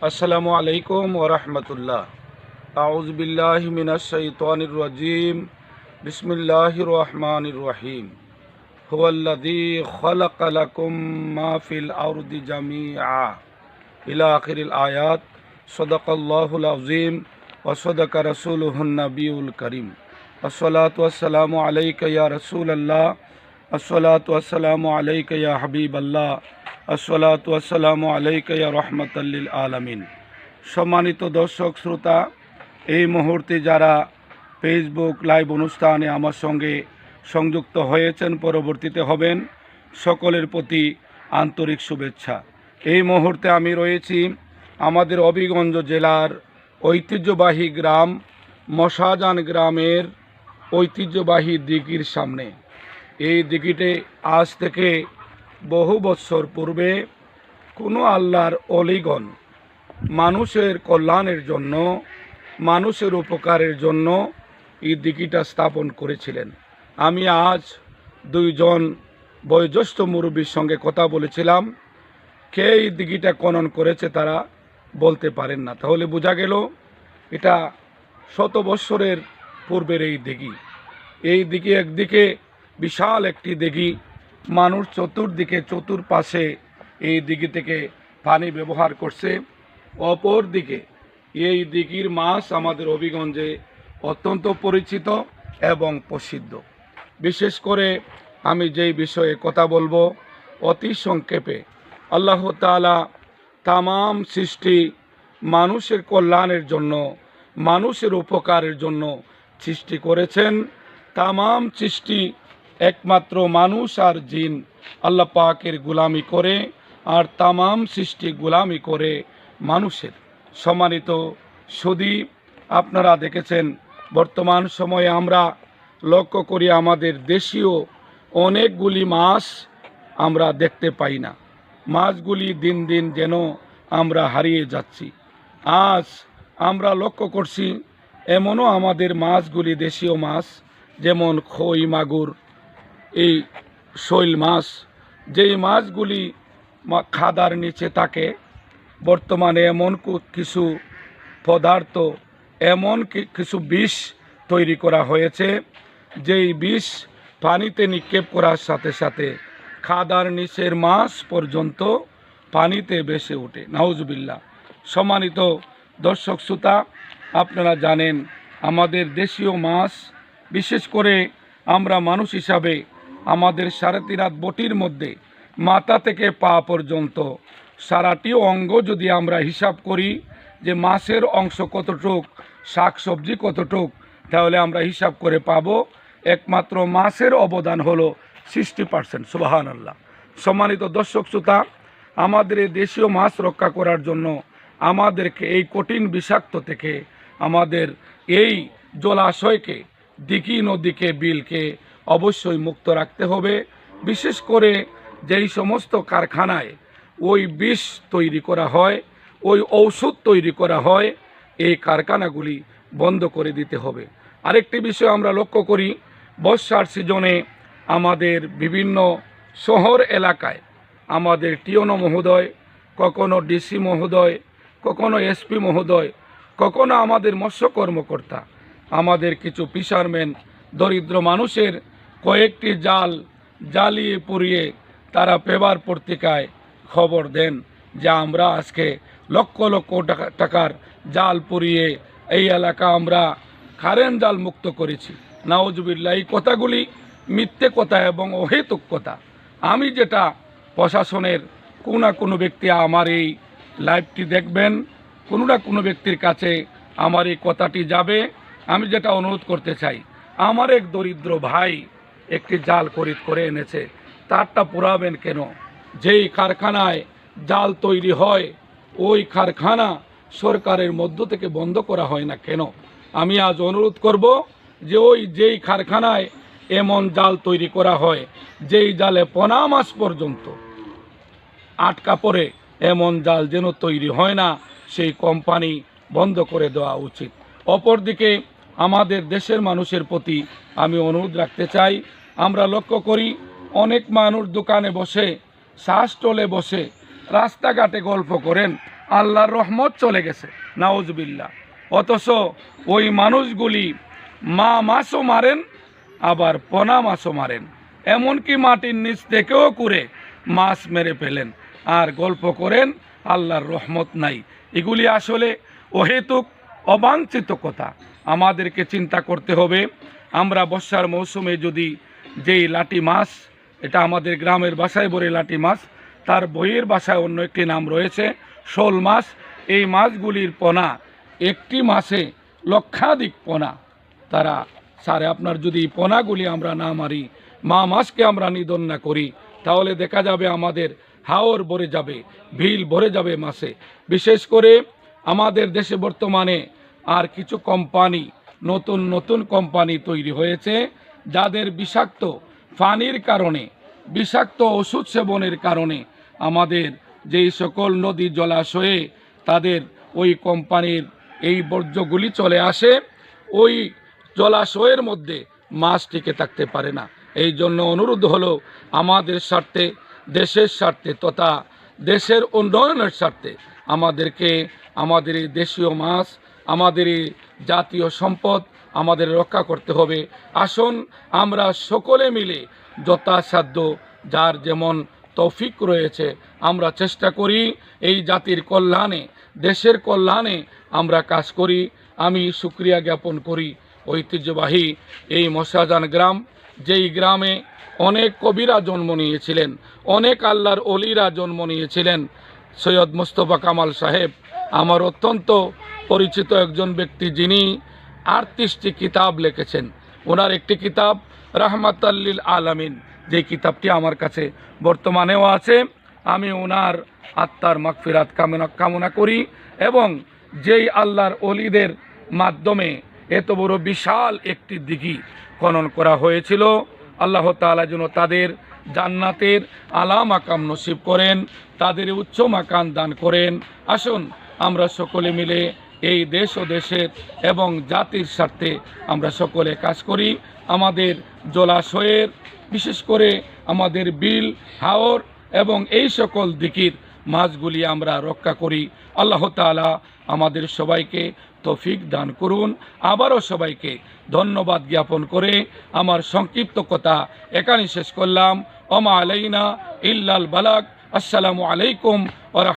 আসসালামু আলাইকুম ওরহমতুল্লাহ আউজ বিল্লাহ মিনাশাইতানির রাজিম বিসমিল্লাহির রহমানির রহিম হুয়াল্লাযী খালাকা লাকুম মা ফিল আরদি জামিআ ইলা আখিরিল আয়াত সাদাকাল্লাহুল আযীম ওয়া সাদাকা রাসূলুহুন নাবিয়ুল কারীম আসসালাতু ওয়াসসালামু আলাইকা ইয়া রাসূলাল্লাহ আসসালাতু ওয়াসসালামু আলাইকা ইয়া হাবিবাল্লাহ আসসালাতু আলাইকা রহমাতাল্লিল আলামিন। সম্মানিত দর্শক, শ্রোতা, এই মুহূর্তে যারা ফেসবুক লাইভ অনুষ্ঠানে আমার সঙ্গে সংযুক্ত হয়েছেন, পরবর্তীতে হবেন, সকলের প্রতি আন্তরিক শুভেচ্ছা। এই মুহূর্তে আমি রয়েছি আমাদের অবিগঞ্জ জেলার ঐতিহ্যবাহী গ্রাম মশাজান গ্রামের ঐতিহ্যবাহী দিঘির সামনে। এই দিঘিতে আজ থেকে বহু বৎসর পূর্বে কোনো আল্লাহর অলিগণ মানুষের কল্যাণের জন্য, মানুষের উপকারের জন্য এই দিঘিটা স্থাপন করেছিলেন। আমি আজ দুইজন বয়োজ্যেষ্ঠ মুরব্বীর সঙ্গে কথা বলেছিলাম। কে এই দিঘিটা খনন করেছে তারা বলতে পারেন না। তাহলে বোঝা গেল এটা শত বৎসরের পূর্বের এই দিঘি। এই দিকে একদিকে বিশাল একটি দিঘি মানুষ চতুর্দিকে, চতুর্পাশে এই দিঘি থেকে পানি ব্যবহার করছে। অপর দিকে, এই দিঘির মাছ আমাদের অভিগঞ্জে অত্যন্ত পরিচিত এবং প্রসিদ্ধ। বিশেষ করে আমি যেই বিষয়ে কথা বলব, অতি সংক্ষেপে। আল্লাহ তাআলা তামাম সৃষ্টি মানুষের কল্যাণের জন্য, মানুষের উপকারের জন্য সৃষ্টি করেছেন। তামাম সৃষ্টি একমাত্র মানুষ আর জিন। আল্লাহ পাকের গুলামি করে আর তামাম সৃষ্টি গুলামি করে মানুষের। সম্মানিত সুদী, আপনারা দেখেছেন, বর্তমান সময়ে আমরা লক্ষ্য করি আমাদের দেশীয় অনেকগুলি মাছ আমরা দেখতে পাই না। মাছগুলি দিন দিন যেন আমরা হারিয়ে যাচ্ছি। আজ আমরা লক্ষ্য করছি, এমনও আমাদের মাছগুলি দেশীয় মাছ, যেমন খই, মাগুর এই শৈল মাছ, যেই মাছগুলি খাদার নিচে থাকে, বর্তমানে এমন কিছু পদার্থ, এমন কিছু বিষ তৈরি করা হয়েছে, যেই বিষ পানিতে নিক্ষেপ করার সাথে সাথে খাদার নিচের মাছ পর্যন্ত পানিতে ভেসে ওঠে। নাউজুবিল্লা সম্মানিত দর্শক শ্রোতা, আপনারা জানেন, আমাদের দেশীয় মাছ, বিশেষ করে আমরা মানুষ হিসাবে আমাদের সাড়ে তিন হাত বটির মধ্যে মাথা থেকে পা পর্যন্ত। সারাটি অঙ্গ যদি আমরা হিসাব করি যে মাছের অংশ কতটুক শাক সবজি কতটুক, তাহলে আমরা হিসাব করে পাব একমাত্র মাছের অবদান হলো সিক্সটি পার্সেন্ট সুবাহান আল্লাহ সম্মানিত দর্শক শ্রোতা, আমাদের এই দেশীয় মাছ রক্ষা করার জন্য আমাদেরকে এই কঠিন বিষাক্ত থেকে আমাদের এই জলাশয়কে দিঘি নদীকে বিলকে অবশ্যই মুক্ত রাখতে হবে। বিশেষ করে যেই সমস্ত কারখানায় ওই বিষ তৈরি করা হয়, ওই ঔষধ তৈরি করা হয়, এই কারখানাগুলি বন্ধ করে দিতে হবে। আরেকটি বিষয় আমরা লক্ষ্য করি, বর্ষার সিজনে আমাদের বিভিন্ন শহর এলাকায় আমাদের টিওনো মহোদয়, কখনো ডিসি মহোদয়, কখনো এসপি মহোদয়, কখনো আমাদের মৎস্য কর্মকর্তা, আমাদের কিছু ফিশারম্যান দরিদ্র মানুষের কয়েকটি জাল জ্বালিয়ে পুড়িয়ে তারা পেপার পত্রিকায় খবর দেন যে আমরা আজকে লক্ষ লক্ষ টাকা টাকার জাল পুড়িয়ে এই এলাকা আমরা কারেন্ট জাল মুক্ত করেছি। নাওজবিল্লা এই কথাগুলি মিথ্যে কথা এবং অহেতুক কথা। আমি যেটা প্রশাসনের কোনো না কোনো ব্যক্তি আমার এই লাইভটি দেখবেন, কোনো না কোনো ব্যক্তির কাছে আমার এই কথাটি যাবে। আমি যেটা অনুরোধ করতে চাই আমার এক দরিদ্র ভাই একটি জাল খরিদ করে এনেছে। তারটা পুরাবেন কেন? যেই কারখানায় জাল তৈরি হয়, ওই কারখানা সরকারের মধ্য থেকে বন্ধ করা হয় না কেন? আমি আজ অনুরোধ করব যে ওই যেই কারখানায় এমন জাল তৈরি করা হয়, যেই জালে পোনা মাস পর্যন্ত আটকা পড়ে, এমন জাল যেন তৈরি হয় না, সেই কোম্পানি বন্ধ করে দেওয়া উচিত। অপরদিকে আমাদের দেশের মানুষের প্রতি আমি অনুরোধ রাখতে চাই। আমরা লক্ষ্য করি, অনেক মানুষ দোকানে বসে, শ্বাস টলে বসে, রাস্তাঘাটে গল্প করেন, আল্লাহর রহমত চলে গেছে নাউজবিল্লা অথচ ওই মানুষগুলি মা মাছও মারেন, আবার পনা মাছও মারেন। এমনকি মাটির নিচ থেকেও করে মাছ মেরে ফেলেন। আর গল্প করেন, আল্লাহর রহমত নাই। এগুলি আসলে অহেতুক, অবাঞ্ছিত কথা। আমাদেরকে চিন্তা করতে হবে। আমরা বর্ষার মৌসুমে যদি যেই লাটি মাছ, এটা আমাদের গ্রামের বাসায় বলে লাটি মাছ, তার বইয়ের বাসায় অন্য একটি নাম রয়েছে, শোল মাছ। এই মাছগুলির পোনা একটি মাসে লক্ষাধিক পোনা। তারা স্যার আপনার যদি পোনাগুলি আমরা না মারি, মা মাছকে আমরা নিধন না করি, তাহলে দেখা যাবে আমাদের হাওর ভরে যাবে, ভিল ভরে যাবে মাসে বিশেষ করে আমাদের দেশে বর্তমানে আর কিছু কোম্পানি নতুন নতুন কোম্পানি তৈরি হয়েছে, যাদের বিষাক্ত পানির কারণে, বিষাক্ত ওষুধ সেবনের কারণে আমাদের যেই সকল নদী জলাশয়ে তাদের ওই কোম্পানির এই বর্জ্যগুলি চলে আসে, ওই জলাশয়ের মধ্যে মাছ টিকে থাকতে পারে না। এই জন্য অনুরোধ হলো আমাদের স্বার্থে, দেশের স্বার্থে তথা দেশের উন্নয়নের স্বার্থে আমাদেরকে, আমাদের এই দেশীয় মাছ আমাদের জাতীয় সম্পদ আমাদের রক্ষা করতে হবে। আসুন আমরা সকলে মিলে যথাসাধ্য, যার যেমন তৌফিক রয়েছে, আমরা চেষ্টা করি এই জাতির কল্যাণে, দেশের কল্যাণে আমরা কাজ করি। আমি সুক্রিয়া জ্ঞাপন করি ঐতিহ্যবাহী এই মশাজান গ্রাম, যেই গ্রামে অনেক কবিরা জন্ম নিয়েছিলেন, অনেক আল্লাহর অলিরা জন্ম নিয়েছিলেন। সৈয়দ মুস্তফা কামাল সাহেব, আমার অত্যন্ত পরিচিত একজন ব্যক্তি যিনি আটত্রিশটি কিতাব লিখেছেন। ওনার একটি কিতাব রাহমাতাল্লিল আলামিন। যে কিতাবটি আমার কাছে বর্তমানেও আছে, আমি ওনার আত্মার মাকফিরাত কামনা কামনা করি এবং যেই আল্লাহর অলিদের মাধ্যমে এত বড় বিশাল একটি দিঘি খনন করা হয়েছিল, আল্লাহ তাআলা যেন তাদের জান্নাতের আলা মাকাম নসিব করেন, তাদের উচ্চ মাকান দান করেন। আসুন, আমরা সকলে মিলে এই দেশ ও দেশের এবং জাতির স্বার্থে আমরা সকলে কাজ করি। আমাদের জলাশয়ের, বিশেষ করে আমাদের বিল, হাওর এবং এই সকল দিকির মাছগুলি আমরা রক্ষা করি। আল্লাহ তাআলা আমাদের সবাইকে তৌফিক দান করুন। আবারও সবাইকে ধন্যবাদ জ্ঞাপন করে আমার সংক্ষিপ্ত কথা এখানে শেষ করলাম। ওমা আলাইনা ইল্লাল বালাক। আসসালামু আলাইকুম ওয়া